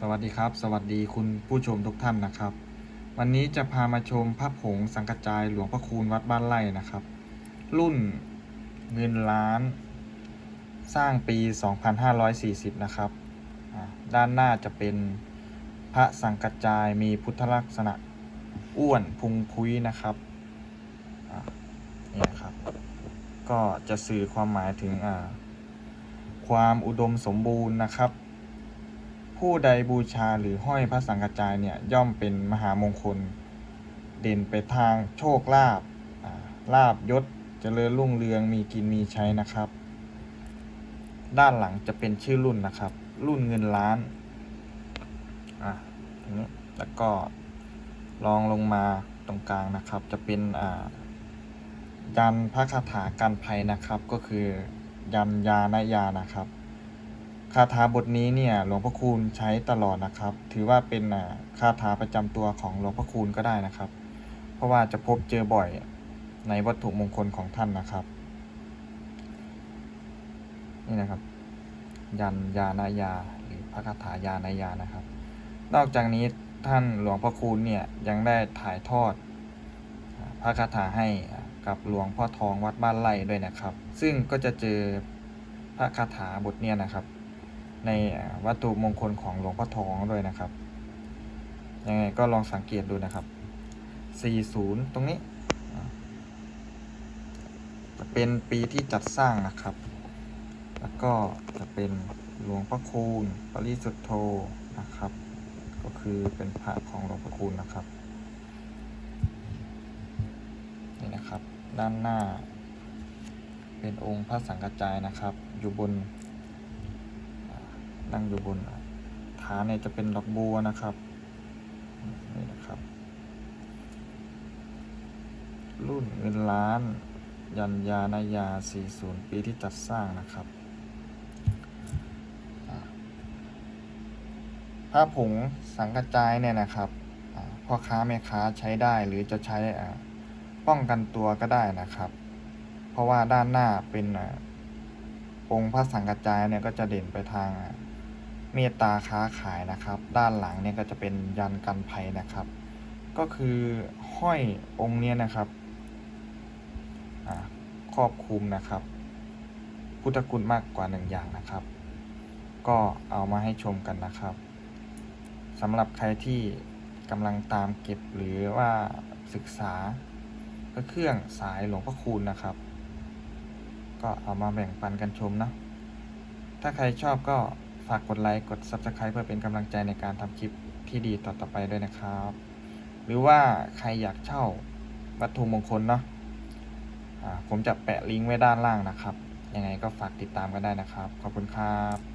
สวัสดีครับ สวัสดีคุณผู้ชมทุกท่านนะครับ วันนี้จะพามาชมพระผงสังกระจายหลวงพระคูณวัดบ้านไร่นะครับ รุ่นเงินล้าน สร้างปี 2540 นะครับ ด้านหน้าจะเป็นพระสังกระจายมีพุทธลักษณะอ้วนพุงพุ้ยนะครับนี่นครับ ก็จะสื่อความหมายถึงความอุดมสมบูรณ์นะครับ ผู้ใดบูชาหรือห้อยพระสังฆจายเนี่ยย่อมเป็นมหามงคล เด่นไปทางโชคลาภลาบยศเจริญรุ่งเรืองมีกินมีใช้นะครับ ด้านหลังจะเป็นชื่อรุ่นนะครับ รุ่นเงินล้านอะอันนี้แล้วก็ลองลงมาตรงกลางนะครับ จะเป็นอ่ายันพระคาถากันภัยนะครับก็คือยันยานยานะครับ คาถาบทนี้เนี่ยหลวงพ่อคูณใช้ตลอดนะครับ ถือว่าเป็นคาถาประจำตัวของหลวงพ่อคูณก็ได้นะครับ เพราะว่าจะพบเจอบ่อยในวัตถุมงคลของท่านนะครับ นี่นะครับ ยันยานายาหรือพระคาถายานายานะครับ นอกจากนี้ท่านหลวงพ่อคูณเนี่ยยังได้ถ่ายทอดพระคาถาให้กับหลวงพ่อทองวัดบ้านไร่ด้วยนะครับ ซึ่งก็จะเจอพระคาถาบทเนี่ยนะครับ ในวัตถุมงคลของหลวงพ่อทองด้วยนะครับ ยังไงก็ลองสังเกตดูนะครับ 40 ตรงนี้ จะเป็นปีที่จัดสร้างนะครับ แล้วก็จะเป็นหลวงพ่อคูณปริสุทธโธนะครับ ก็คือเป็นพระของหลวงพ่อคูณนะครับนี่นะครับ ด้านหน้า เป็นองค์พระสังกัจจายนะครับ อยู่บน นั่งอยู่บนฐานเนี่ยจะเป็นดอกบัวนะครับนี่นะครับ รุ่นเงินล้าน ยันยานายา 40 ปีที่จัดสร้างนะครับผ้าผงสังกระจายเนี่ยนะครับอ่าพ่อค้าแม่ค้าใช้ได้หรือจะใช้ป้องกันตัวก็ได้นะครับ เพราะว่าด้านหน้าเป็นองค์พระสังกระจายเนี่ยก็จะเด่นไปทาง เมตตาค้าขายนะครับ ด้านหลังเนี่ยก็จะเป็นยันกันภัยนะครับ ก็คือห้อยองค์เนี้ยนะครับครอบคลุมนะครับ พุทธคุณมากกว่าหนึ่งอย่างนะครับ ก็เอามาให้ชมกันนะครับสำหรับใครที่กำลังตามเก็บหรือว่าศึกษาพระเครื่องสายหลวงพ่อคูณนะครับ ก็เอามาแบ่งปันกันชมนะถ้าใครชอบก็ ฝากกดไลค์ กด Subscribe เพื่อเป็นกำลังใจในการทำคลิปที่ดีต่อๆไปด้วยนะครับ หรือว่าใครอยากเช่าวัตถุมงคลเนาะผมจะแปะลิงก์ไว้ด้านล่างนะครับ ยังไงก็ฝากติดตามกันได้นะครับ ขอบคุณครับ